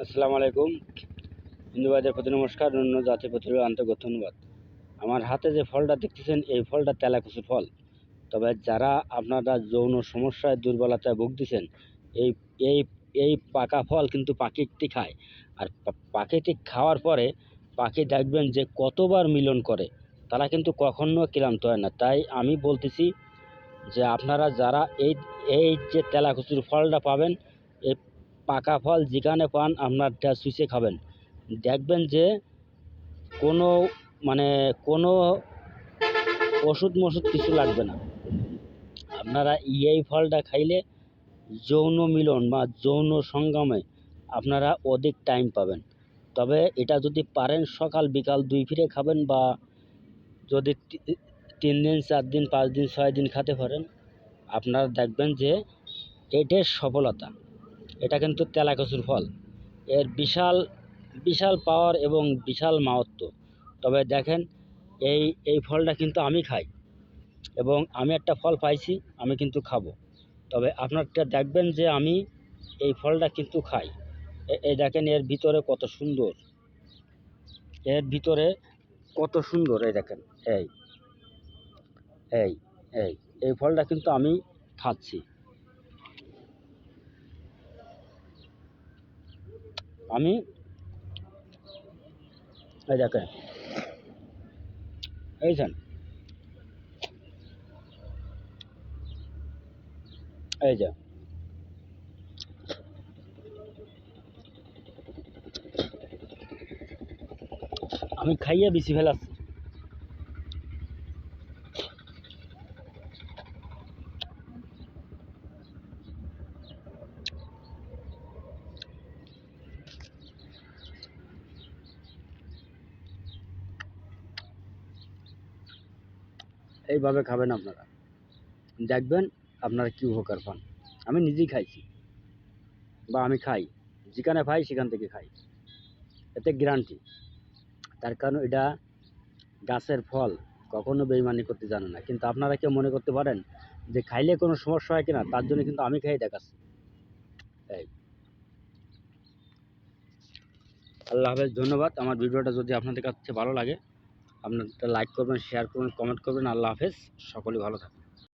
আসসালামু আলাইকুম। হিন্দু ভাইদের প্রতি নমস্কার অন্য জাতির প্রতি আন্তর্গত ধন্যবাদ। আমার হাতে যে ফলটা দেখতেছেন, এই ফলটা তেলাকুচি ফল। তবে যারা আপনারা যৌন সমস্যায়, দুর্বলতায় ভুগতেছেন, এই এই এই পাকা ফল কিন্তু পাখিটি খায়। আর পাখিটি খাওয়ার পরে পাখি দেখবেন যে কতবার মিলন করে, তারা কিন্তু কখনো ক্লান্ত হয় না। তাই আমি বলতেছি যে আপনারা যারা এই এই যে তেলাকুচুর ফলটা পাবেন, এই পাকা ফল যেখানে পান আপনারটা চুষে খাবেন। দেখবেন যে কোনো মানে কোনো ওষুধ মষুধ কিছু লাগবে না। আপনারা এই ফলটা খাইলে যৌন মিলন বা যৌন সঙ্গমে আপনারা অধিক টাইম পাবেন। তবে এটা যদি পারেন সকাল বিকাল দুই ফিরে খাবেন বা যদি তিন দিন, চার দিন, পাঁচ দিন, ছয় দিন খেতে পারেন, আপনারা দেখবেন যে এটার সফলতা। এটা কিন্তু তেলাকচুর ফল। এর বিশাল বিশাল পাওয়ার এবং বিশাল মাহাত্ম। তবে দেখেন, এই এই ফলটা কিন্তু আমি খাই এবং আমি একটা ফল পাইছি, আমি কিন্তু খাব। তবে আপনারটা দেখবেন যে আমি এই ফলটা কিন্তু খাই। এই দেখেন, এর ভিতরে কত সুন্দর। এর ভিতরে কত সুন্দর, এই দেখেন, এই এই এই এই ফলটা কিন্তু আমি খাচ্ছি। আমি এই দেখেন। এইছেন। এই যে। আমি খাইয়ে বেশি ফেলাচ্ছি। এইভাবে খাবেন আপনারা। দেখবেন আপনারা কী উপকার পান। আমি নিজেই খাইছি। বা আমি খাই। যেখানে পাই সেখান থেকে খাই। এতে গ্যারান্টি তার কারণ এটা গাছের ফল, কখনো বেইমানি করতে জানে না। কিন্তু আপনারা কেউ মনে করতে পারেন যে খাইলে কোনো সমস্যা হয় কিনা, তার জন্য কিন্তু আমি খাই দেখাচ্ছি। এই। আল্লাহ হাফেজ, ধন্যবাদ। আমার ভিডিওটা যদি আপনাদের কাছে ভালো লাগে আপনারা লাইক করবেন শেয়ার করবেন কমেন্ট করবেন। আল্লাহ হাফেজ। সকলেই ভালো থাকবেন।